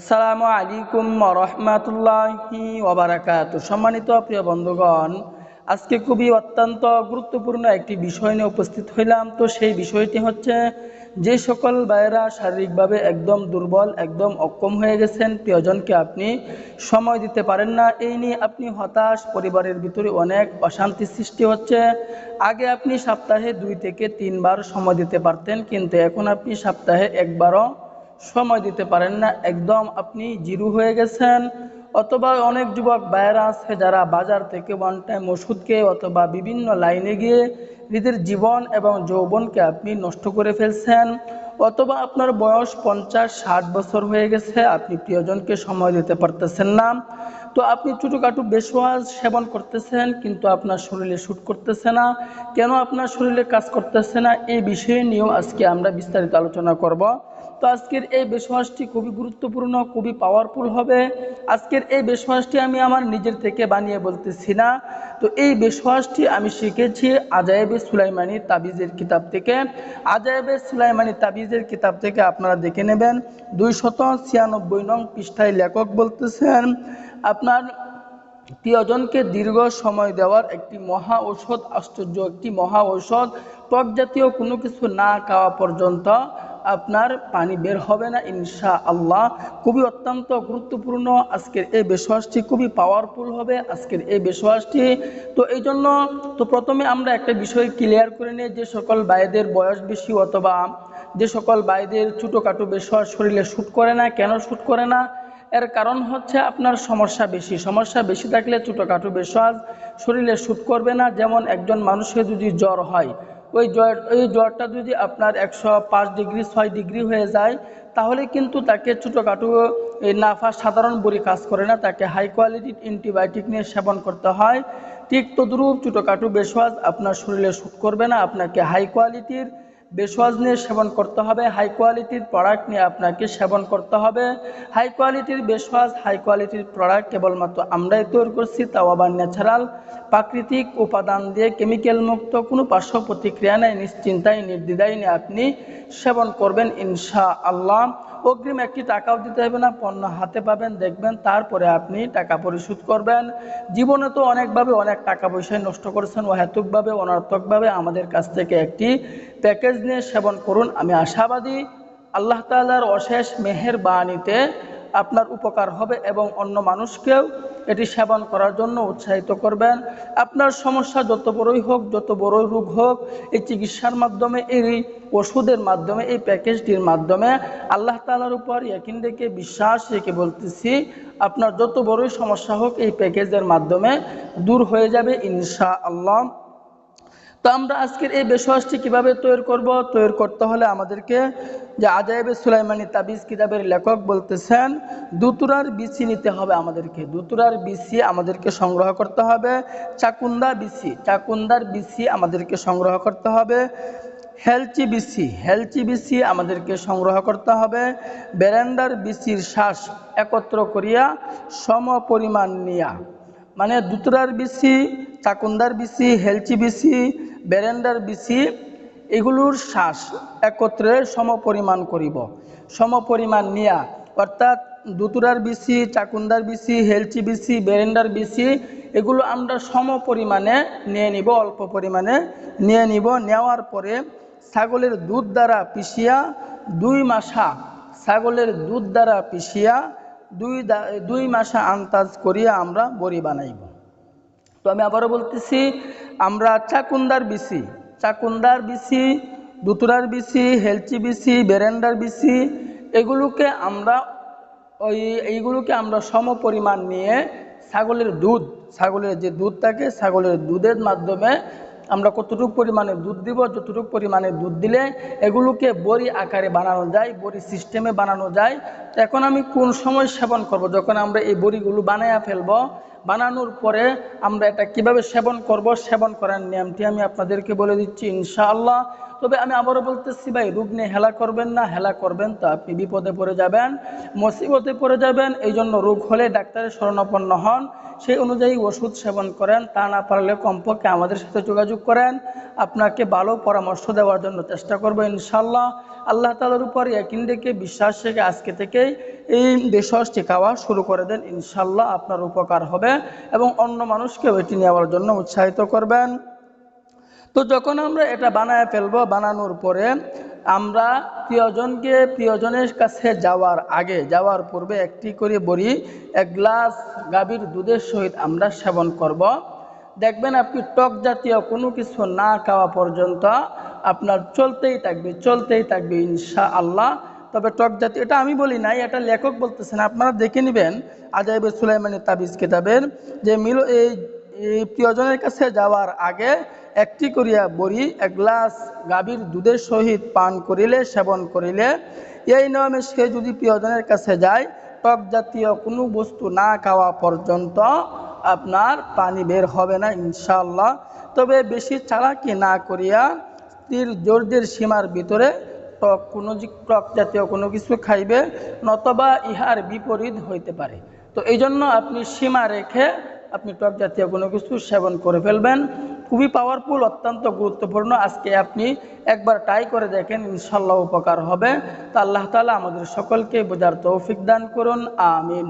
আসসালামু আলাইকুম রহমাতুল্লাহি ওবারাকাত সম্মানিত প্রিয় বন্ধুগণ, আজকে খুবই অত্যন্ত গুরুত্বপূর্ণ একটি বিষয় নিয়ে উপস্থিত হইলাম। তো সেই বিষয়টি হচ্ছে, যে সকল ভাইয়েরা শারীরিকভাবে একদম দুর্বল, একদম অক্ষম হয়ে গেছেন, প্রিয়জনকে আপনি সময় দিতে পারেন না, এই নিয়ে আপনি হতাশ, পরিবারের ভিতরে অনেক অশান্তি সৃষ্টি হচ্ছে। আগে আপনি সপ্তাহে দুই থেকে তিনবার সময় দিতে পারতেন, কিন্তু এখন আপনি সপ্তাহে একবারও সময় দিতে পারেন না। একদম আপনি জিরু হয়ে গেছেন। অথবা অনেক যুবক বাইরে আছে যারা বাজার থেকে ওয়ান টাইম ওষুধ খেয়ে অথবা বিভিন্ন লাইনে গিয়ে নিজের জীবন এবং যৌবনকে আপনি নষ্ট করে ফেলছেন। অথবা আপনার বয়স পঞ্চাশ, ষাট বছর হয়ে গেছে, আপনি প্রিয়জনকে সময় দিতে পারতেছেন না। তো আপনি ছোটোখাটো বেশওয়াজ সেবন করতেছেন, কিন্তু আপনার শরীরে শ্যুট করতেছে না। কেন আপনার শরীরে কাজ করতেছে না? এই বিষয়ে নিয়েও আজকে আমরা বিস্তারিত আলোচনা করব। তো আজকের এই বেশওয়াজটি খুবই গুরুত্বপূর্ণ, খুবই পাওয়ারফুল হবে। আজকের এই বেশওয়াজটি আমি আমার নিজের থেকে বানিয়ে বলতেছি না। তো এই বেশওয়াজটি আমি শিখেছি আজায়েবে সুলাইমানি তাবিজের কিতাব থেকে। আজায়েবে সুলাইমানি তাবিজের কিতাব থেকে আপনারা দেখে নেবেন। দুই শত ছিয়ানব্বই নং পৃষ্ঠায় লেখক বলতেছেন, আপনার প্রিয়জনকে দীর্ঘ সময় দেওয়ার একটি মহা ঔষধ, আশ্চর্য একটি মহা ঔষধ টক জাতীয় কোনো কিছু না খাওয়া পর্যন্ত আপনার পানি বের হবে না ইনশা আল্লাহ খুবই অত্যন্ত গুরুত্বপূর্ণ। আজকের এই বেশওয়াজটি খুবই পাওয়ারফুল হবে, আজকের এই বেশওয়াজটি তো এই জন্য তো প্রথমে আমরা একটা বিষয় ক্লিয়ার করে নিই, যে সকল বাইদের বয়স বেশি অথবা যে সকল বাইদের ছোটোখাটো বেশওয়াজ শরীরে শ্যুট করে না, কেন শ্যুট করে না? এর কারণ হচ্ছে আপনার সমস্যা বেশি। সমস্যা বেশি থাকলে ছোটোখাটো বেশওয়াজ শরীরে শ্যুট করবে না। যেমন একজন মানুষের যদি জ্বর হয় ওই জ্বর, ওই জ্বরটা যদি আপনার একশো পাঁচ ডিগ্রি, ছয় ডিগ্রি হয়ে যায়, তাহলে কিন্তু তাকে ছোটোখাটো নাফা সাধারণ বড়ি কাজ করে না, তাকে হাই কোয়ালিটির অ্যান্টিবায়োটিক নিয়ে সেবন করতে হয়। ঠিক তদ্রুপ ছোটোখাটো বেশওয়াজ আপনার শরীরে শুট করবে না, আপনাকে হাই কোয়ালিটির বেশওয়াজ নিয়ে সেবন করতে হবে, হাই কোয়ালিটির প্রোডাক্ট নিয়ে আপনাকে সেবন করতে হবে। হাই কোয়ালিটির বেশওয়াজ হাই কোয়ালিটির প্রোডাক্ট কেবলমাত্র আমরাই তৈরি করছি, তাও আবার ন্যাচারাল, প্রাকৃতিক উপাদান দিয়ে কেমিক্যাল মুক্ত, কোনো পার্শ্ব প্রতিক্রিয়া নেই, নিশ্চিন্তায়, নির্দ্বিধায় নিয়ে আপনি সেবন করবেন ইনশা আল্লাহ অগ্রিম একটি টাকাও দিতে হবে না, পণ্য হাতে পাবেন, দেখবেন, তারপরে আপনি টাকা পরিশোধ করবেন। জীবনে তো অনেকভাবে অনেক টাকা পয়সা নষ্ট করেছেন, অহেতুকভাবে, অনর্থকভাবে আমাদের কাছ থেকে একটি প্যাকেজ নিয়ে সেবন করুন। আমি আশাবাদী আল্লাহ তালার অশেষ মেহের বাণীতে আপনার উপকার হবে এবং অন্য মানুষকেও এটি সেবন করার জন্য উৎসাহিত করবেন। আপনার সমস্যা যত বড়ই হোক, যত বড়ই রোগ হোক, এই চিকিৎসার মাধ্যমে, এই ওষুধের মাধ্যমে, এই প্যাকেজটির মাধ্যমে আল্লাহ তালার উপর ইয়াকিন রেখে বিশ্বাস রেখে বলতেছি, আপনার যত বড়ই সমস্যা হোক, এই প্যাকেজের মাধ্যমে দূর হয়ে যাবে ইনশা আল্লাহ তো আমরা আজকের এই বেশওয়াজটি কীভাবে তৈরি করব? তৈরি করতে হলে আমাদেরকে যে আজাইবে সুলাইমানি তাবিজ কিতাবের লেখক বলতেছেন, দুতুরার বিসি নিতে হবে আমাদেরকে। দুতুরার বিসি আমাদেরকে সংগ্রহ করতে হবে। চাকুন্দা বিসি, চাকুন্দার বিসি আমাদেরকে সংগ্রহ করতে হবে। হেলচি বিসি হেলচি বিসি আমাদেরকে সংগ্রহ করতে হবে। বেরেন্ডার বিসির শ্বাস একত্র করিয়া সম পরিমাণ নিয়া। মানে দুতুরার বিসি, চাকুন্দার বিসি, হেলচি বিসি বেরেন্ডার বিসি এগুলোর শ্বাস একত্রে সম পরিমাণ করিব। সম পরিমাণ নিয়া, অর্থাৎ দুতুরার বিসি, চাকুন্দার বিসি, হেলচি বিসি বেরেন্ডার বিসি, এগুলো আমরা সম পরিমাণে নিয়ে নিব, অল্প পরিমাণে নিয়ে নিব। নেওয়ার পরে ছাগলের দুধ দ্বারা পিষিয়া দুই মাসা ছাগলের দুধ দ্বারা পিষিয়া দুই দুই মাসে আন্তাজ করিয়া আমরা বড়ি বানাইব। তো আমি আবারও বলতেছি আমরা চাকুন্দার বিসি চাকুন্দার বিসি দুতুরার বিসি হেলচি বিসি বেরেন্ডার বিসি এগুলোকে আমরা ওই এইগুলোকে আমরা সম পরিমাণ নিয়ে ছাগলের দুধ, ছাগলের যে দুধ থাকে ছাগলের দুধের মাধ্যমে আমরা কতটুকু পরিমাণে দুধ দিব, যতটুকু পরিমাণে দুধ দিলে এগুলোকে বড়ি আকারে বানানো যায়, বড়ি সিস্টেমে বানানো যায়। এখন আমি কোন সময় সেবন করব? যখন আমরা এই বড়িগুলো বানাইয়া ফেলব বানানোর পরে আমরা এটা কীভাবে সেবন করব, সেবন করার নিয়মটি আমি আপনাদেরকে বলে দিচ্ছি ইনশাআল্লাহ। তবে আমি আবারও বলতেছি, ভাই, রোগ নিয়ে হেলা করবেন না, হেলা করবেন তো আপনি বিপদে পড়ে যাবেন, মসিবতে পড়ে যাবেন এই জন্য রোগ হলে ডাক্তারের শরণাপন্ন হন। সেই অনুযায়ী ওষুধ সেবন করেন, তা না পারলে কমপক্ষে আমাদের সাথে যোগাযোগ করেন। আপনাকে ভালো পরামর্শ দেওয়ার জন্য চেষ্টা করব ইনশাল্লাহ আল্লাহ তালার উপর একিন রেখে বিশ্বাস রেখে আজকে থেকেই এই ভেষজটি খাওয়া শুরু করে দেন ইনশাল্লাহ আপনার উপকার হবে এবং অন্য মানুষকেও এটি নেওয়ার জন্য উৎসাহিত করবেন তো যখন আমরা এটা বানায় ফেলব বানানোর পরে আমরা প্রিয়জনকে, প্রিয়জনের কাছে যাওয়ার আগে, যাওয়ার পূর্বে একটি করে বড়ি, এক গ্লাস গাভীর দুধের সহিত আমরা সেবন করব। দেখবেন আপনি টক জাতীয় কোনো কিছু না খাওয়া পর্যন্ত আপনার চলতেই থাকবে চলতেই থাকবে ইনশা আল্লাহ তবে টক জাতীয়, এটা আমি বলি নাই, এটা লেখক বলতেছেন, আপনারা দেখে নেবেন আজাইবে সুলাইমানি তাবিজ কিতাবের যে মিল এই প্রিয়জনের কাছে যাওয়ার আগে একটি করিয়া বড়ি, এক গ্লাস গাভীর দুধের সহিত পান করিলে, সেবন করিলে, এই নিয়মে সে যদি প্রিয়জনের কাছে যায়, টক জাতীয় কোনো বস্তু না খাওয়া পর্যন্ত আপনার পানি বের হবে না ইনশাল্লাহ তবে বেশি চালাকি না করিয়া তীর জোরদের সীমার ভিতরে টক, কোনো টক জাতীয় কোনো কিছু খাইবে, নতবা ইহার বিপরীত হইতে পারে। তো এই জন্য আপনি সীমা রেখে আপনি টক জাতীয় কোনো কিছু সেবন করে ফেলবেন। খুবই পাওয়ারফুল অত্যন্ত গুরুত্বপূর্ণ। আজকে আপনি একবার ট্রাই করে দেখেন ইনশাল্লাহ উপকার হবে। তা আল্লাহ তালা আমাদের সকলকে বোঝার তৌফিক দান করুন, আমিন।